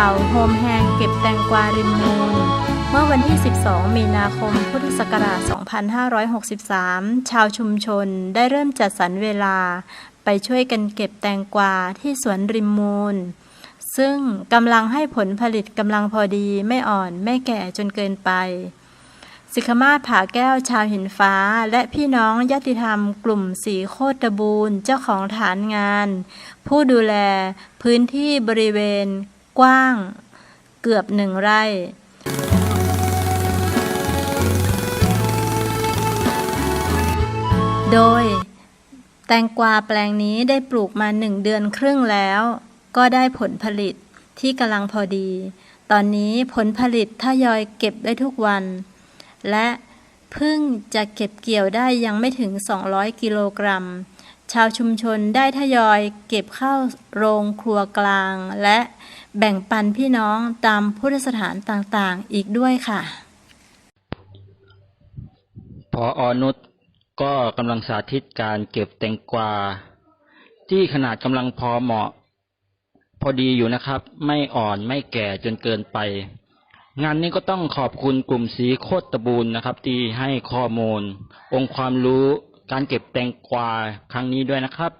ข่าวโฮมแฮงเก็บแตงกวาริมมูล เมื่อวันที่ 12 มีนาคม พุทธศักราช 2563 ชาวชุมชนได้เริ่มจัดสรรเวลา ไปช่วยกันเก็บแตงกวาที่สวนริมมูล ซึ่งกำลังให้ผลผลิตกำลังพอดีไม่อ่อนไม่แก่จนเกินไป สิขมาศผาแก้วชาวหินฟ้า และพี่น้องญาติธรรมกลุ่มสีโคตรบูรเจ้าของฐานงาน ผู้ดูแลพื้นที่บริเวณ กว้าง เกือบหนึ่งไร่โดย แตงกวาแปลงนี้ได้ปลูกมาหนึ่งเดือนครึ่งแล้ว ก็ได้ผลผลิตที่กำลังพอดี ตอนนี้ผลผลิตทยอยเก็บได้ทุกวัน และเพิ่งจะเก็บเกี่ยวได้ยังไม่ถึง 200 กิโลกรัม ชาวชุมชนได้ทยอยเก็บเข้าโรงครัวกลางและ แบ่งปันพี่น้องตามพุทธสถานต่างๆ อีกด้วยค่ะ พออนุชก็กำลังสาธิตการเก็บแตงกวา ที่ขนาดกำลังพอเหมาะ พอดีอยู่นะครับ ไม่อ่อนไม่แก่จนเกินไป งานนี้ก็ต้องขอบคุณกลุ่มสีโคตรตะบูนนะครับ ที่ให้ข้อมูล องค์ความรู้การเก็บแตงกวาครั้งนี้ด้วยนะครับ